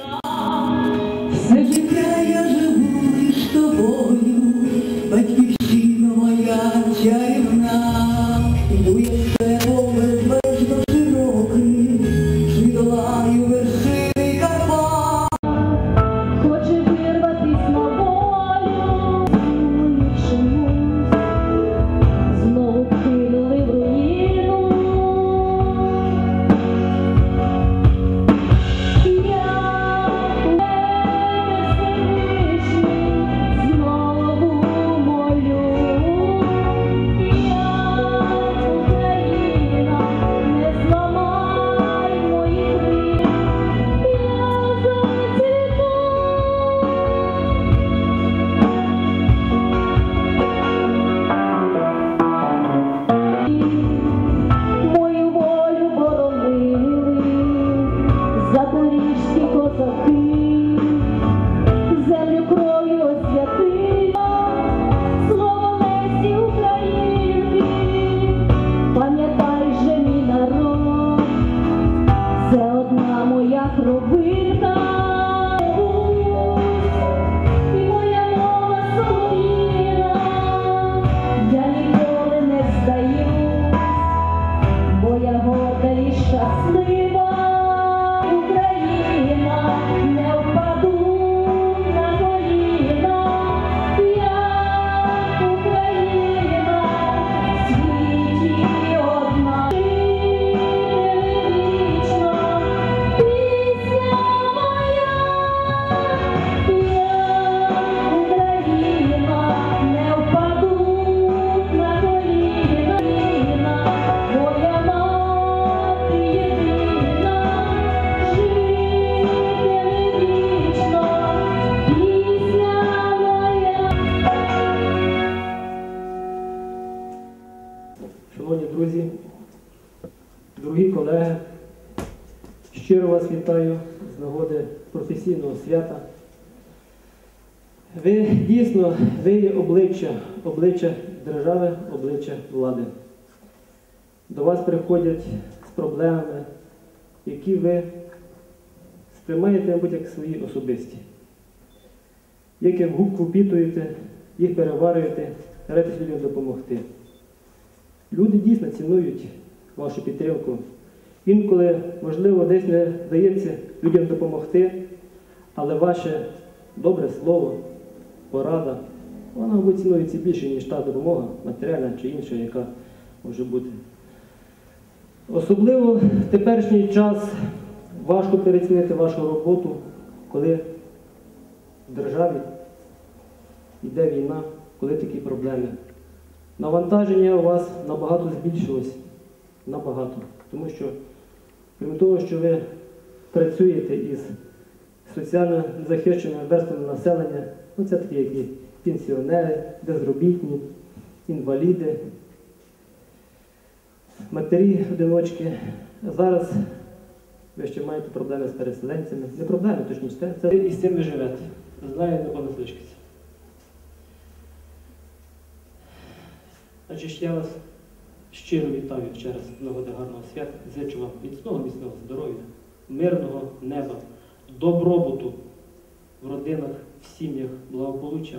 Все професійного свята. Ви дійсно ви є обличчя, обличчя держави, обличчя влади. До вас приходять з проблемами, які ви сприймаєте, мабуть, як свої особисті. Як як губку впітуєте, їх переварюєте, стараєтесь людям допомогти. Люди дійсно цінують вашу підтримку. Інколи, можливо, десь не вдається людям допомогти, але ваше добре слово, порада, вона, мабуть, більше, ніж та допомога, матеріальна чи інша, яка може бути. Особливо в теперішній час важко перецінити вашу роботу, коли в державі йде війна, коли такі проблеми. Навантаження у вас набагато збільшилось. Набагато. Тому що, крім того, що ви працюєте із соціально захищеним верствами населення, ну це такі, як і пенсіонери, безробітні, інваліди, матері, одиночки. Зараз ви ще маєте проблеми з переселенцями. Не проблеми, точніше, це, це і з цим ви живете. Знаю, не понасличкаться. Значить, я вас щиро вітаю ще раз з гарного свята. Зичу вам міцного, міцного здоров'я, мирного неба, добробуту в родинах, в сім'ях, благополуччя.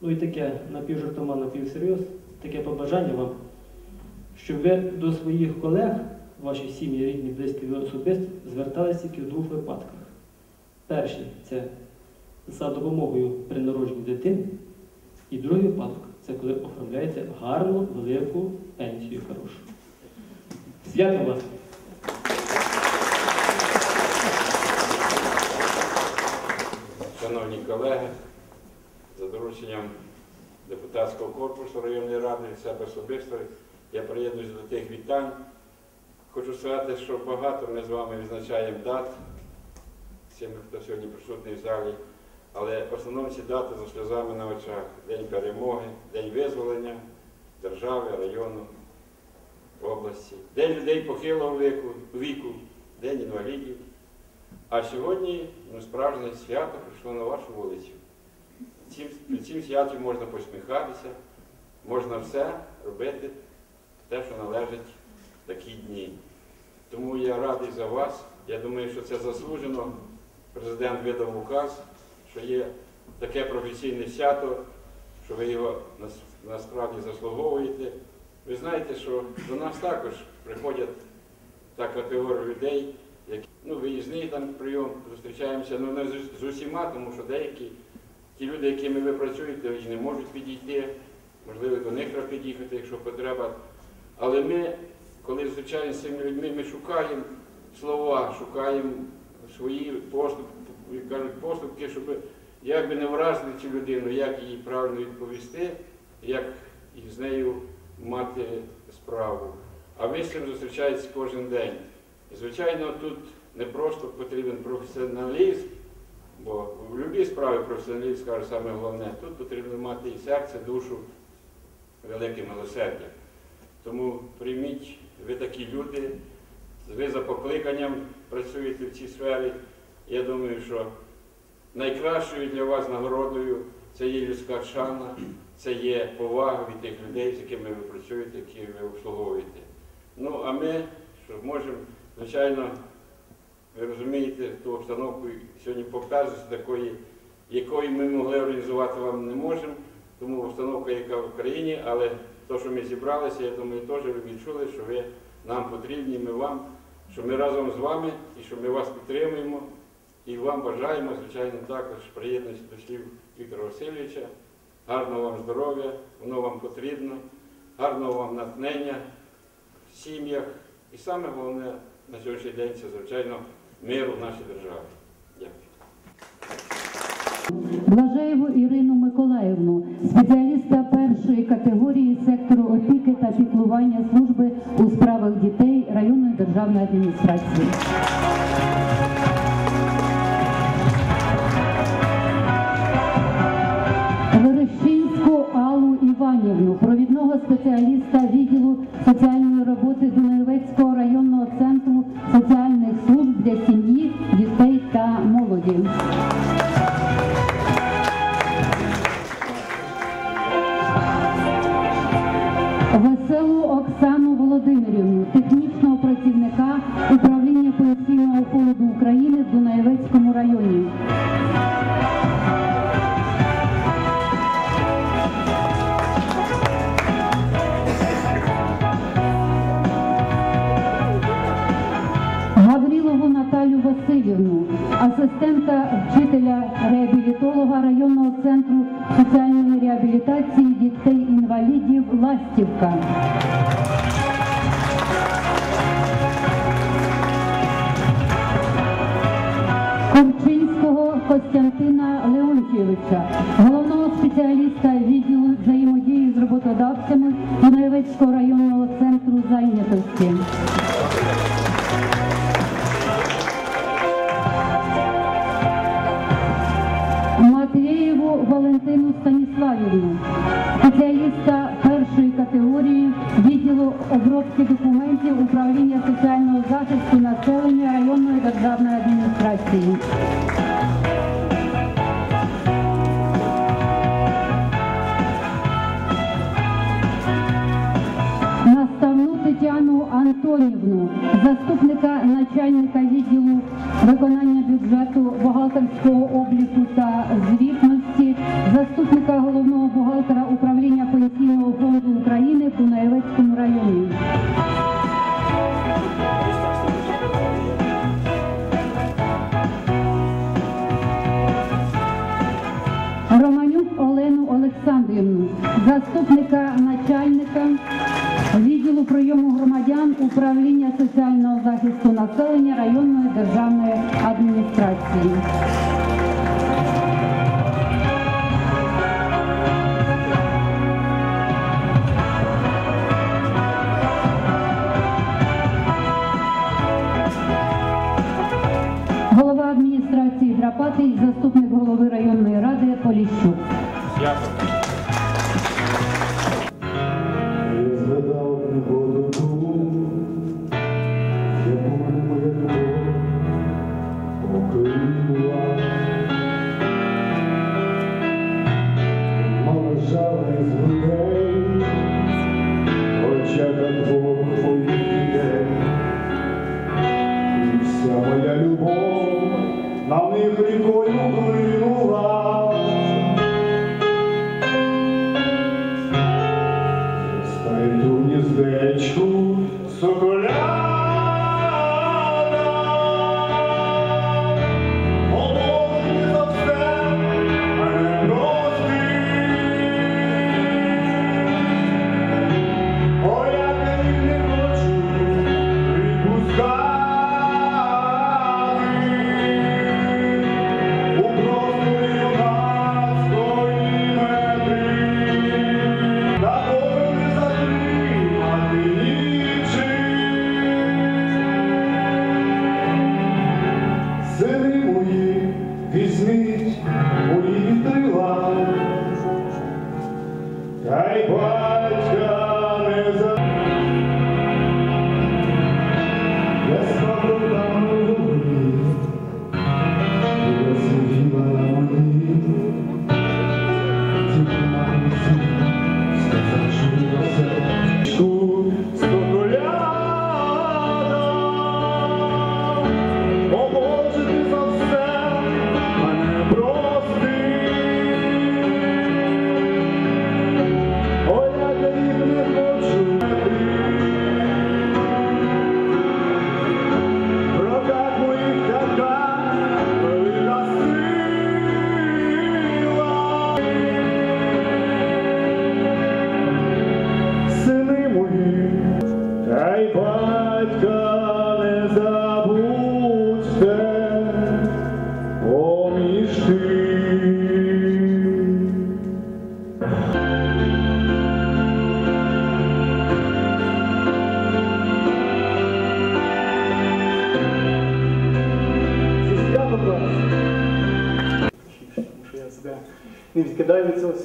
Ну і таке напівжартома, напівсерйоз, таке побажання вам, щоб ви до своїх колег, ваші сім'ї, рідні, близькі, ви особисто зверталися тільки в двох випадках. Перший це за допомогою при народженні дитини. І другий випадок це коли оформляєте гарну, велику пенсію хорошу. Свято вас! Шановні колеги, за дорученням депутатського корпусу районної ради себе особисто, я приєднуюсь до тих вітань. Хочу сказати, що багато ми з вами відзначаємо дат, всіми, хто сьогодні присутній в залі, але в ці дати за сльозами на очах. День перемоги, День визволення держави, району, області, День людей похилого віку, віку, День інвалідів. А сьогодні ну, справжнє свято прийшло на вашу вулицю. Цим, при цім святі можна посміхатися, можна все робити, те, що належить в такі дні. Тому я радий за вас, Я думаю, що це заслужено. Президент видав указ, що є таке професійне свято, що ви його нас- насправді заслуговуєте. Ви знаєте, що до нас також приходять та категорія людей, там прийом, зустрічаємося, ну не з, усіма, тому що деякі ті люди, якими ви працюєте, вони не можуть підійти, можливо, до них треба під'їхати, якщо потреба. Але ми, коли зустрічаємося з цими людьми, ми шукаємо слова, шукаємо свої поступки, кажуть, поступки, щоб як би не вразити цю людину, як їй правильно відповісти, як з нею мати справу. А ви з цим зустрічаєтесь кожен день. І, звичайно, тут не просто потрібен професіоналізм, бо в будь-якій справі професіоналізм каже саме головне. Тут потрібно мати і серце, душу, велике милосердя. Тому прийміть, ви такі люди, ви за покликанням працюєте в цій сфері. Я думаю, що найкращою для вас нагородою це є людська шана, це є повага від тих людей, з якими ви працюєте, які ви обслуговуєте. Ну, а ми, що можемо, звичайно, ви розумієте ту обстановку сьогодні попереджу такої, якої ми могли організувати вам не можемо, тому обстановка, яка в Україні, але те, що ми зібралися, я думаю, теж ви відчули, що ви нам потрібні, ми вам, що ми разом з вами і що ми вас підтримуємо. І вам бажаємо, звичайно, також приєднатися до слів Віктора Васильовича. Гарного вам здоров'я, воно вам потрібно, гарного вам натхнення в сім'ях. І саме головне на сьогоднішній день це, звичайно, миру в нашій державі. Дякую. Блажаєву Ірину Миколаївну, спеціаліста першої категорії сектору опіки та піклування служби у справах дітей районної державної адміністрації. Верещинську Аллу Іванівну, провідного спеціаліста відділу соціальної роботи реабілітації дітей-інвалідів Ластівка. Корчинського Костянтина Леонтійовича, головного спеціаліста відділу взаємодії з роботодавцями Дунаєвецького районного центру зайнятості. Державної адміністрації. Наставну Тетяну Антонівну, заступника начальника відділу виконання бюджету бухгалтерського обліку та звітності, заступника головного бухгалтера управління пенсійного фонду України в Дунаєвецькому районі. Олександрівну, заступника начальника відділу прийому громадян управління соціального захисту населення районної державної адміністрації. God.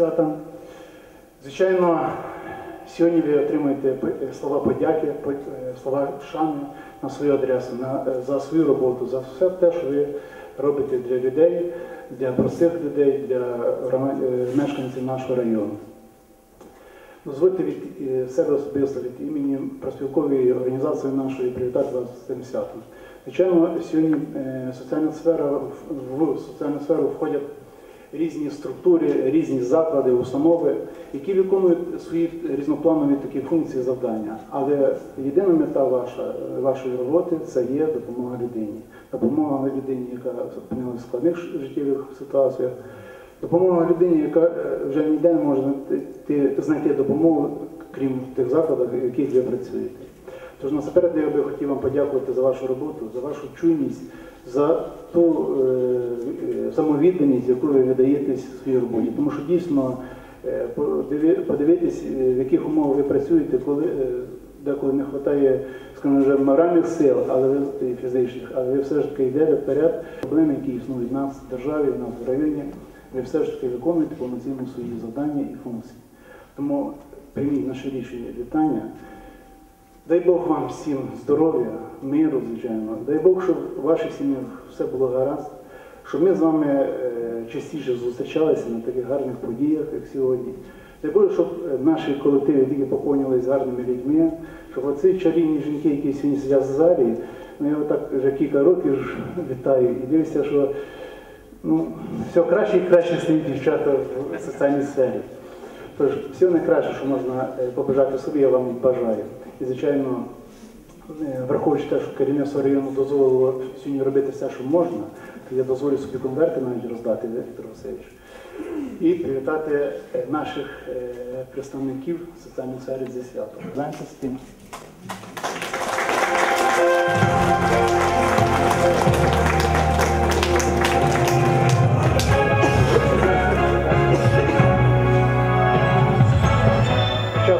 Свята. Звичайно, сьогодні ви отримуєте слова подяки, е, слова шани на свою адресу, на, е, за свою роботу, за все те, що ви робите для людей, для простих людей, для е, мешканців нашого району. Дозвольте від е, себе особисто від імені проспілкової організації нашої привітати вас з цим святом. Звичайно, сьогодні е, соціальна сфера в соціальну сферу входять різні структури, різні заклади, установи, які виконують свої різнопланові такі функції завдання. Але єдина мета ваша, вашої роботи це є допомога людині. Допомога людині, яка опинилася в складних життєвих ситуаціях, Допомога людині, яка е, вже ніде не може знайти, допомогу, крім тих закладів, в яких ви працюєте. Тож насамперед я би хотів вам подякувати за вашу роботу, за вашу чуйність, за ту е, е, самовідданість, яку ви видаєтесь в своїй роботі. Тому що дійсно е, подивитись, в яких умовах ви працюєте, коли деколи не вистачає, скажімо, вже моральних сил, але ви фізичних, але ви все ж таки йдете вперед. Проблеми, які існують в нас в державі, в нас в районі, ви все ж таки виконуєте повноцінно свої завдання і функції. Тому прийміть наше рішення вітання. Дай Бог вам всім здоров'я, миру, звичайно. Дай Бог, щоб у ваших сім'ях все було гаразд, щоб ми з вами е, частіше зустрічалися на таких гарних подіях, як сьогодні. Дай Боже, щоб е, наші колективи тільки поповнювалися гарними людьми, щоб оці чарівні жінки, які сьогодні сидять в залі, ну я отак вже кілька років вітаю і дивлюся, що ну, все краще і краще стають дівчата в соціальній сфері. Тож, все найкраще, що можна е, побажати собі, я вам бажаю. І, звичайно, е, враховуючи те, що керівництво району дозволило сьогодні робити все, що можна, то я дозволю собі конверти навіть роздати, Віктор Васильович. І привітати е, наших е, представників соціальної сфери зі святом. Знаєте з тим.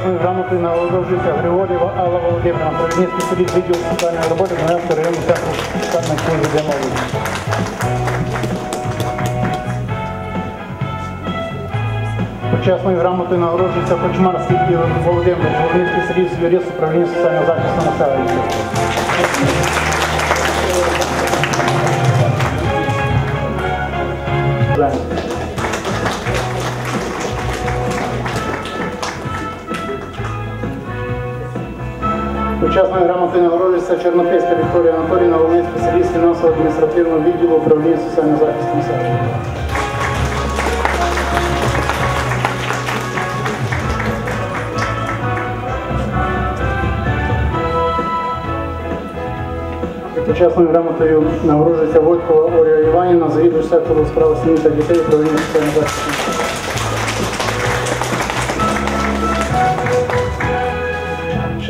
Чесною грамотою нагороджується Григорєва Алла Володимирівна, провідник спеціаліст відділу соціальної роботи Донецького району центру соціальної служби для молоді. Почесною грамотою нагороджується Кочмарський Ігор Володимирович, головний спеціаліст юрист управління соціального захисту населення. Дякую. Почесною грамотою нагороджується Чорнопільська Вікторія Анатоліївна, головний спеціаліст фінансово-адміністративного відділу управління соціального захисту населення. Почесною грамотою нагороджується Войткова Ольга Іванівна, завідувач сектору справи сім'ї та дітей управління соціального захисту.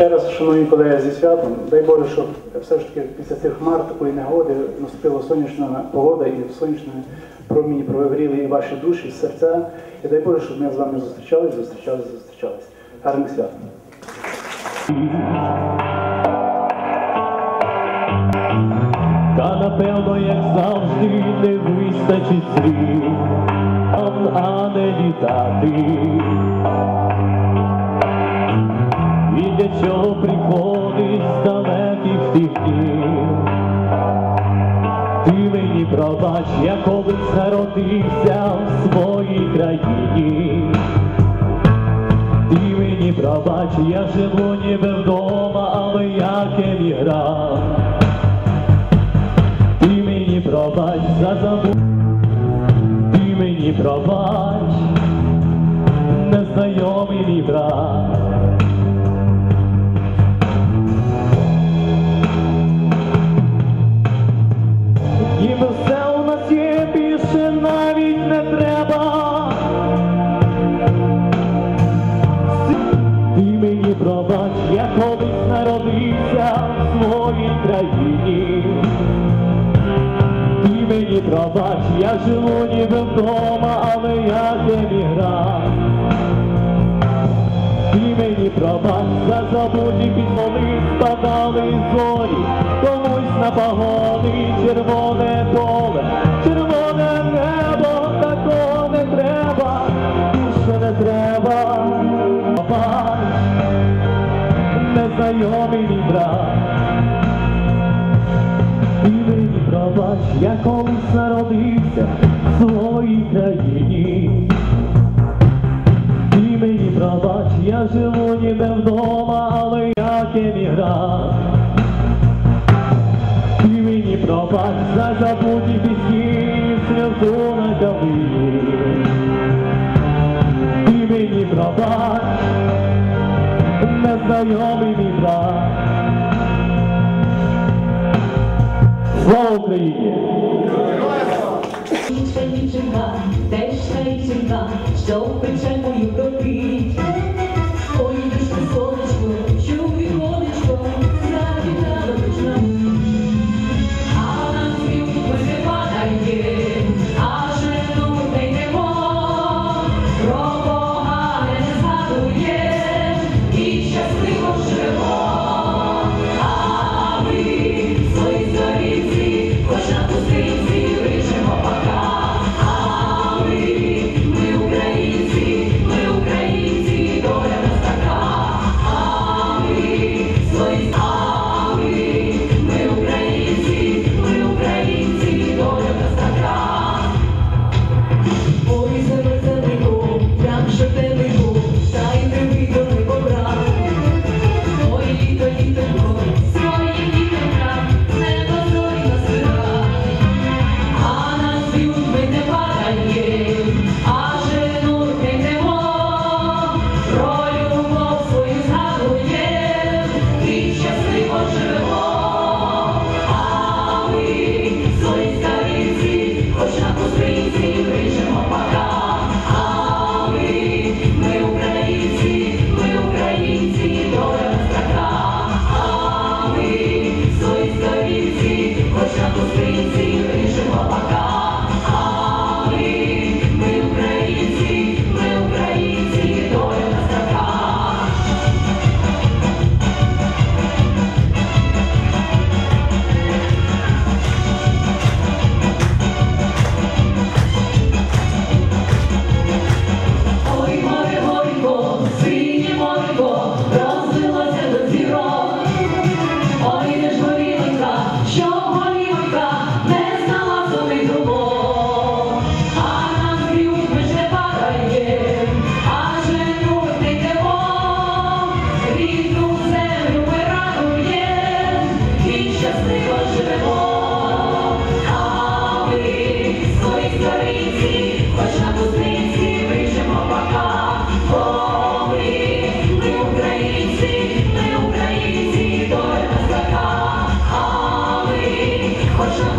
Ще раз, шановні колеги, зі святом, дай Боже, щоб все ж таки після цих хмар такої негоди наступила сонячна погода і в сонячному проміні провигріли і ваші душі, і серця. І дай Боже, щоб ми з вами зустрічались, зустрічались, зустрічались. Гарних свят. Та напевно, як завжди, не вистачить слів, а не літати. Для чого приходить з далеких тих днів? Ти мені пробач, я колись народився в своїй країні. Ти мені пробач, я живу ніби вдома, але як емігрант. Ти мені пробач за забув, ти мені пробач, незнайомий мій брат. Пробач, я живу ніби вдома, але я емігрант. Ти мені пробач, за забуті пісни спадали зорі, комусь на погони червоне поле, забуті пісні, сльозу не Ти мені пробач, незнайомий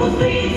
хоч на